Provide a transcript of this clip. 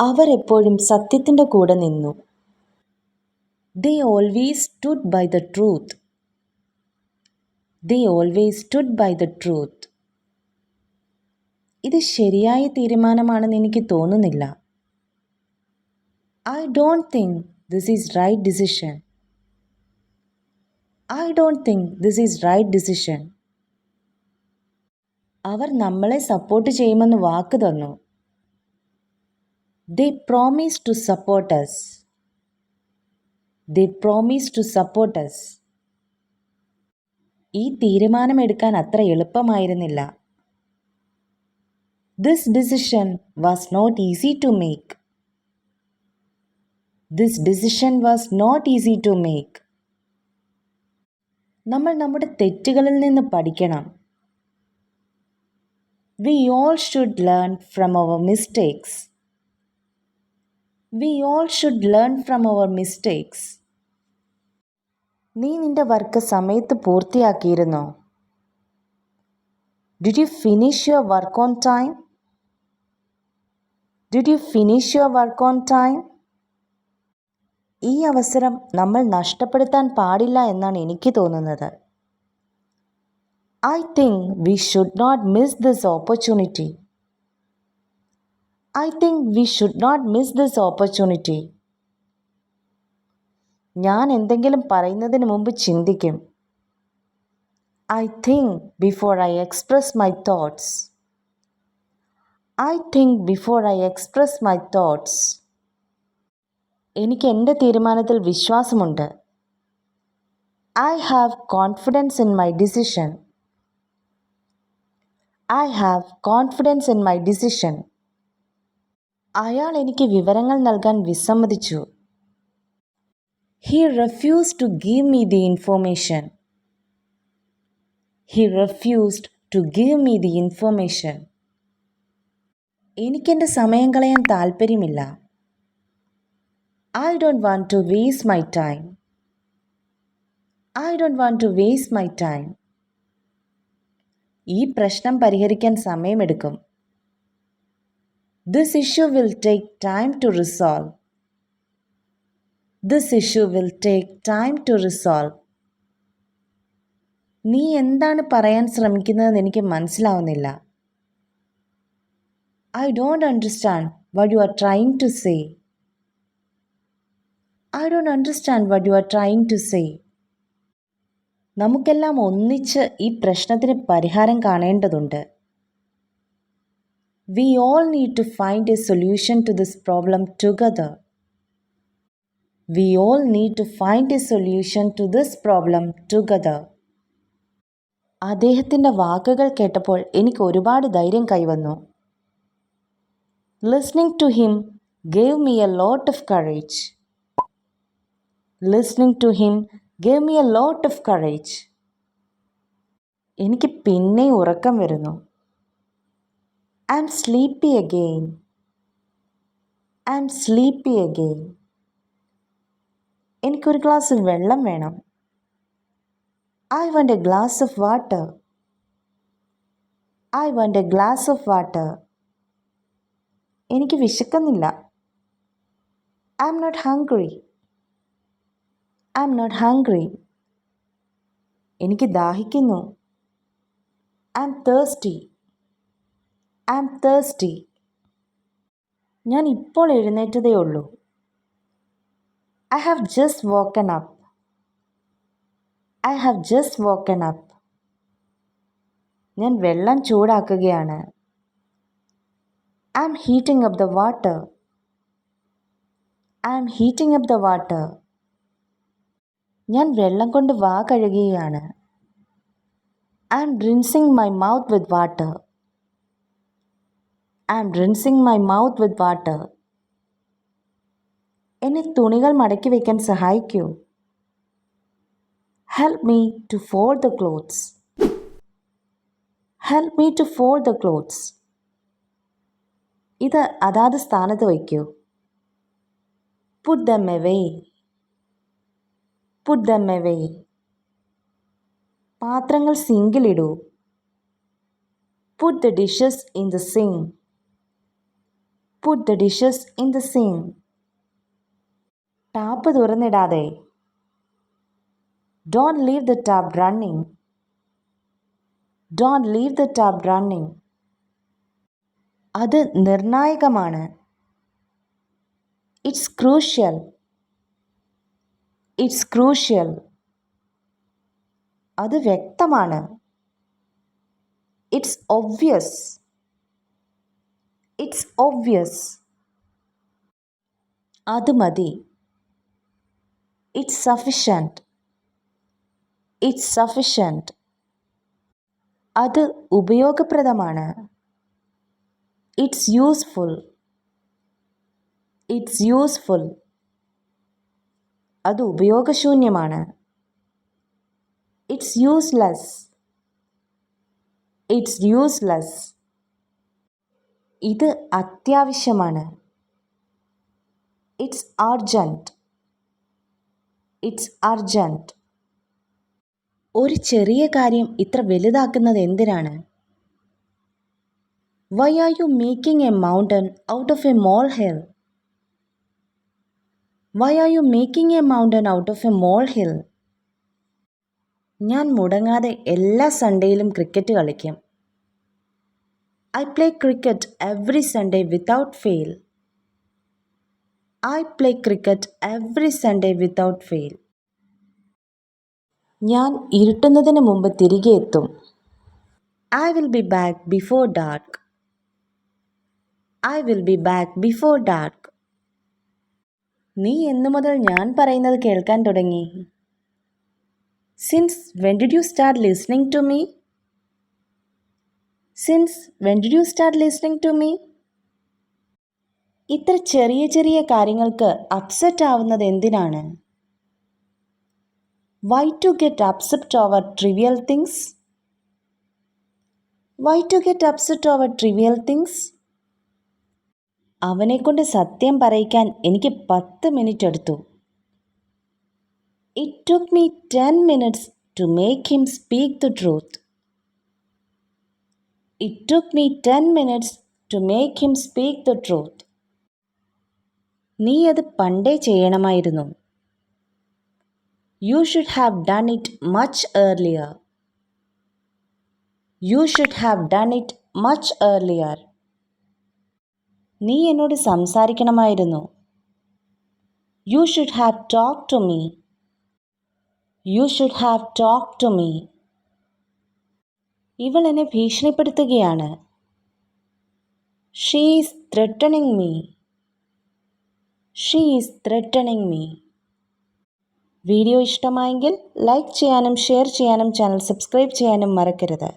അവർ എപ്പോഴും സത്യത്തിന്റെ കൂടെ നിന്നു. They always stood by the truth they always stood by the truth ഇത് ശരിയായ തീരുമാനമാണെന്ന് എനിക്ക് തോന്നുന്നില്ല. I don't think this is right decision I don't think this is right decision അവർ നമ്മളെ സപ്പോർട്ട് ചെയ്യുമെന്ന് വാക്ക് തന്നു. They promise to support us they promise to support us ഈ തീരുമാനമെടുക്കാൻ അത്ര എളുപ്പമായിരുന്നില്ല. This decision was not easy to make this decision was not easy to make നമ്മൾ നമ്മുടെ തെറ്റുകളിൽ നിന്ന് പഠിക്കണം. We all should learn from our mistakes we all should learn from our mistakes നീ നിന്റെ വർക്ക് സമയത്ത് പൂർത്തിയാക്കിയിരുന്നോ? Did you finish your work on time did you finish your work on time ഈ അവസരം നമ്മൾ നഷ്ടപ്പെടുത്താൻ പാടില്ല എന്നാണ് എനിക്ക് തോന്നുന്നത്. I think we should not miss this opportunity I think we should not miss this opportunity ഞാൻ എന്തെങ്കിലും പറയുന്നതിന് മുമ്പ് ചിന്തിക്കും. I think before I express my thoughts I think before I express my thoughts എനിക്ക് എന്റെ തീരുമാനത്തിൽ വിശ്വാസമുണ്ട്. I have confidence in my decision I have confidence in my decision അയാൾ എനിക്ക് വിവരങ്ങൾ നൽകാൻ വിസമ്മതിച്ചു. He refuse to give me the information he refused to give me the information എനിക്കെന്റെ സമയം കളയാൻ താല്പര്യമില്ല. I don't want to waste my time I don't want to waste my time ഈ പ്രശ്നം പരിഹരിക്കാൻ സമയമെടുക്കും. This issue will take time to resolve this issue will take time to resolve നീ എന്താണ് പറയാൻ ശ്രമിക്കുന്നതെന്ന് എനിക്ക് മനസ്സിലാവുന്നില്ല. I don't understand what you are trying to say I don't understand what you are trying to say നമുക്കെല്ലാം ഒന്നിച്ച് ഈ പ്രശ്നത്തിന് പരിഹാരം കാണേണ്ടതുണ്ട്. We all need to find a solution to this problem together we all need to find a solution to this problem together അദ്ദേഹത്തിന്റെ വാക്കുകൾ കേട്ടപ്പോൾ എനിക്ക് ഒരുപാട് ധൈര്യം കൈവന്നു. Listening to him gave me a lot of courage listening to him gave me a lot of courage എനിക്ക് പിന്നെ ഉറക്കം വരുന്നു. I'm sleepy again I'm sleepy again എനിക്കൊരു ഗ്ലാസ് വെള്ളം വേണം. I want a glass of water I want a glass of water എനിക്ക് വിശക്കുന്നില്ല. I'm not hungry I'm not hungry എനിക്ക് ദാഹിക്കുന്നു. I'm thirsty am thirsty ഞാൻ ഇപ്പോൾ എഴുന്നേറ്റതേ ഉള്ളൂ. I have just woken up I have just woken up ഞാൻ വെള്ളം ചൂടാക്കുകയാണ്. I'm heating up the water I'm heating up the water ഞാൻ വെള്ളം കൊണ്ട് വാ കഴുകുകയാണ്. I'm rinsing my mouth with water I'm rinsing my mouth with water എന്നെ തുണികൾ മടക്കി വയ്ക്കാൻ സഹായിക്കൂ. Help me to fold the clothes help me to fold the clothes ഇത് അതാത് സ്ഥാനത്ത് വയ്ക്കൂ. Put them away put them away പാത്രങ്ങൾ സിങ്കിലിടൂ put the dishes in the sink put the dishes in the sink tap തുറന്നിടാതെ don't leave the tap running don't leave the tap running അത് നിർണായകമാണ് it's crucial it's crucial അത് വ്യക്തമാണ് it's obvious it's obvious അത് മതി it's sufficient it's sufficient അത് ഉപയോഗപ്രദമാണ് it's useful it's useful അത് ഉപയോഗശൂന്യമാണ് ഇറ്റ്സ് യൂസ്ലെസ് ഇറ്റ്സ് യൂസ്ലെസ് ഇത് അത്യാവശ്യമാണ്. ഇറ്റ്സ് അർജന്റ് ഇറ്റ്സ് അർജന്റ് ഒരു ചെറിയ കാര്യം ഇത്ര വലുതാക്കുന്നത് എന്തിനാണ്? Why are you making a mountain out of a molehill why are you making a mountain out of a molehill ഞാൻ മുടങ്ങാതെ എല്ലാ സൺഡേയിലും ക്രിക്കറ്റ് കളിക്കും. I play cricket every Sunday without fail I play cricket every Sunday without fail ഞാൻ ഇരുട്ടുന്നതിന് മുമ്പ് തിരികെ എത്തും. I will be back before dark I will be back before dark നീ എന്നു മുതൽ ഞാൻ പറയുന്നത് കേൾക്കാൻ തുടങ്ങി. Since when did you start listening to me since when did you start listening to me ഇത്ര ചെറിയ ചെറിയ കാര്യങ്ങൾക്ക് അപ്സെറ്റ് ആവുന്നത് എന്തിനാണ്? Why to get upset over trivial things why to get upset over trivial things അവനെക്കൊണ്ട് സത്യം പറയിക്കാൻ എനിക്ക് പത്ത് മിനിറ്റ് എടുത്തു. It took me ten minutes to make him speak the truth it took me ten minutes to make him speak the truth നീ അത് പണ്ടേ ചെയ്യണമായിരുന്നു. You should have done it much earlier you should have done it much earlier നീ എന്നോട് സംസാരിക്കണമായിരുന്നു. You should have talk to me you should have talk to me ഇവൾ എന്നെ ഭീഷണിപ്പെടുത്തുകയാണ്. She's threatening me she's threatening me video ഇഷ്ടമായെങ്കിൽ like ചെയ്യാനും share ചെയ്യാനും channel subscribe ചെയ്യാനും മറക്കരുത്.